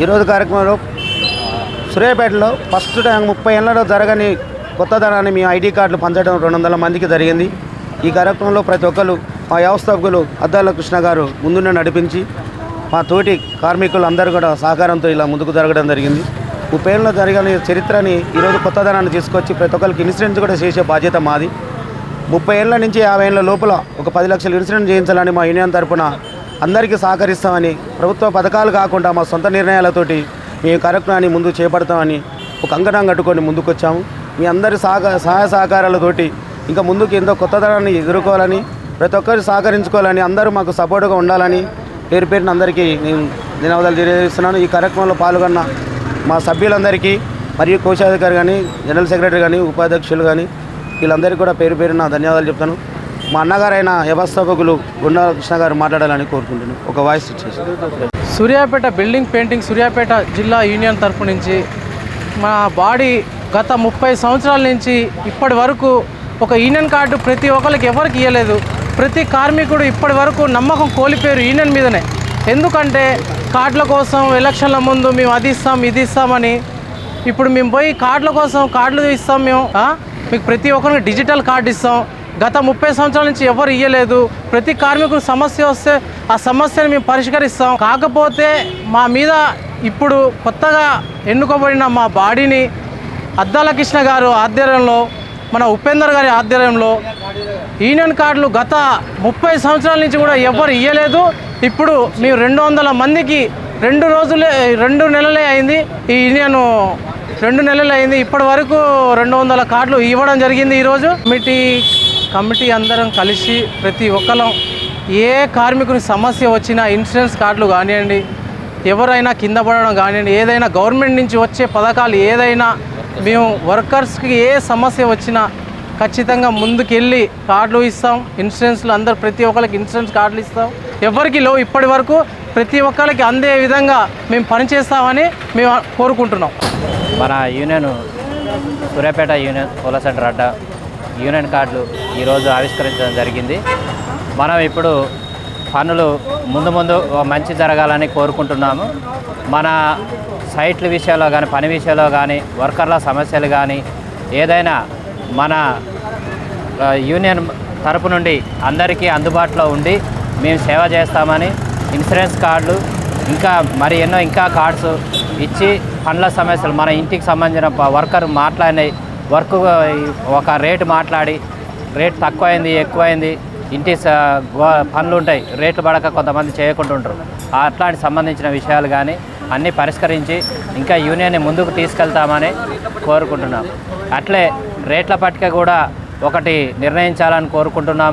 ఈరోజు కార్యక్రమంలో సూర్యాపేటలో ఫస్ట్ టైం ముప్పై ఏళ్ళలో జరగని కొత్తదనాన్ని మీ ఐడి కార్డులు పంచడం రెండు వందల మందికి జరిగింది. ఈ కార్యక్రమంలో ప్రతి ఒక్కరు మా వ్యవస్థాపకులు అద్దాల కృష్ణ గారు ముందుండి నడిపించి మా తోటి కార్మికులు అందరూ కూడా సహకారంతో ఇలా ముందుకు జరగడం జరిగింది. ముప్పై ఏళ్ళలో జరగని చరిత్రని ఈరోజు కొత్తదనాన్ని తీసుకొచ్చి ప్రతి ఒక్కరికి ఇన్సూరెన్స్ కూడా చేసే బాధ్యత మాది. ముప్పై ఏళ్ళ నుంచి యాభై ఏళ్ళ లోపల ఒక పది లక్షల ఇన్సూరెన్స్ చేయించాలని మా యూనియన్ తరపున అందరికీ సహకరిస్తామని ప్రభుత్వ పథకాలు కాకుండా మా సొంత నిర్ణయాలతోటి మేము కార్యక్రమాన్ని ముందు చేపడతామని ఒక అంకణం కట్టుకొని ముందుకొచ్చాము. మీ అందరి సహక సహాయ సహకారాలతోటి ఇంకా ముందుకు ఎంతో కొత్తదనాన్ని ఎదుర్కోవాలని ప్రతి ఒక్కరు సహకరించుకోవాలని అందరూ మాకు సపోర్ట్గా ఉండాలని పేరు పేరున అందరికీ నేను ధన్యవాదాలు తెలియజేస్తున్నాను. ఈ కార్యక్రమంలో పాల్గొన్న మా సభ్యులందరికీ మరియు కోశాధికారి కానీ జనరల్ సెక్రటరీ కానీ ఉపాధ్యక్షులు కానీ వీళ్ళందరికీ కూడా పేరు పేరున ధన్యవాదాలు చెప్తాను. మా అన్నగారైన వ్యవస్థాపకులు గుండా కృష్ణ గారు మాట్లాడాలని కోరుకుంటున్నాను. ఒక వాయిస్ ఇచ్చేసి. సూర్యాపేట బిల్డింగ్ పెయింటింగ్ సూర్యాపేట జిల్లా యూనియన్ తరపు నుంచి మా బాడీ గత ముప్పై సంవత్సరాల నుంచి ఇప్పటి వరకు ఒక యూనియన్ కార్డు ప్రతి ఒక్కరికి ఎవరికి ఇవ్వలేదు ప్రతి కార్మికుడు ఇప్పటి వరకు నమ్మకం కోల్పోయారు యూనియన్ మీదనే. ఎందుకంటే కార్డుల కోసం ఎలక్షన్ల ముందు మేము అది ఇస్తాం ఇది ఇస్తామని ఇప్పుడు మేము పోయి కార్డుల కోసం కార్డులు ఇస్తాం మేము మీకు ప్రతి ఒక్కరికి డిజిటల్ కార్డు ఇస్తాం. గత ముప్పై సంవత్సరాల నుంచి ఎవరు ఇయ్యలేదు. ప్రతి కార్మికుడు సమస్య వస్తే ఆ సమస్యను మేము పరిష్కరిస్తాం. కాకపోతే మా మీద ఇప్పుడు కొత్తగా ఎన్నుకోబడిన మా బాడీని అద్దాల కృష్ణ గారు ఆధ్వర్యంలో మన ఉపేందర్ గారి ఆధ్వర్యంలో యూనియన్ కార్డులు గత ముప్పై సంవత్సరాల నుంచి కూడా ఎవరు ఇయ్యలేదు. ఇప్పుడు మేము రెండు వందల మందికి రెండు రోజులే రెండు నెలలే అయింది ఈ యూనియన్ రెండు నెలలు అయింది. ఇప్పటి వరకు రెండు వందల కార్డులు ఇవ్వడం జరిగింది ఈరోజు. కమిటీ కమిటీ అందరం కలిసి ప్రతి ఒక్కరం ఏ కార్మికుని సమస్య వచ్చినా ఇన్సూరెన్స్ కార్డులు కానివ్వండి ఎవరైనా కింద పడడం కానివ్వండి ఏదైనా గవర్నమెంట్ నుంచి వచ్చే పథకాలు ఏదైనా మేము వర్కర్స్కి ఏ సమస్య వచ్చినా ఖచ్చితంగా ముందుకెళ్ళి కార్డులు ఇస్తాం ఇన్సూరెన్స్లు అందరు ప్రతి ఒక్కరికి ఇన్సూరెన్స్ కార్డులు ఇస్తాం. ఎవరికి లో ఇప్పటి వరకు ప్రతి ఒక్కరికి అందే విధంగా మేము పనిచేస్తామని మేము కోరుకుంటున్నాం. మన యూనియన్ సూర్యాపేట యూనియన్ పూల సెంటర్ అడ్డా యూనియన్ కార్డులు ఈరోజు ఆవిష్కరించడం జరిగింది. మనం ఇప్పుడు పనులు ముందు ముందు మంచి జరగాలని కోరుకుంటున్నాము. మన సైట్ల విషయంలో కానీ పని విషయంలో కానీ వర్కర్ల సమస్యలు కానీ ఏదైనా మన యూనియన్ తరపు నుండి అందరికీ అందుబాటులో ఉండి మేము సేవ చేస్తామని ఇన్సూరెన్స్ కార్డులు ఇంకా మరి ఎన్నో ఇంకా కార్డ్స్ ఇచ్చి పండ్ల సమస్యలు మన ఇంటికి సంబంధించిన వర్కర్ మాట్లాడిన వర్క్ ఒక రేటు మాట్లాడి రేట్ తక్కువైంది ఎక్కువైంది ఇంటి పనులు ఉంటాయి రేట్లు పడక కొంతమంది చేయకుండా ఉంటారు అట్లాంటి సంబంధించిన విషయాలు కానీ అన్నీ పరిష్కరించి ఇంకా యూనియన్ని ముందుకు తీసుకెళ్తామని కోరుకుంటున్నాం. అట్లే రేట్ల పట్టిక కూడా ఒకటి నిర్ణయించాలని కోరుకుంటున్నాం.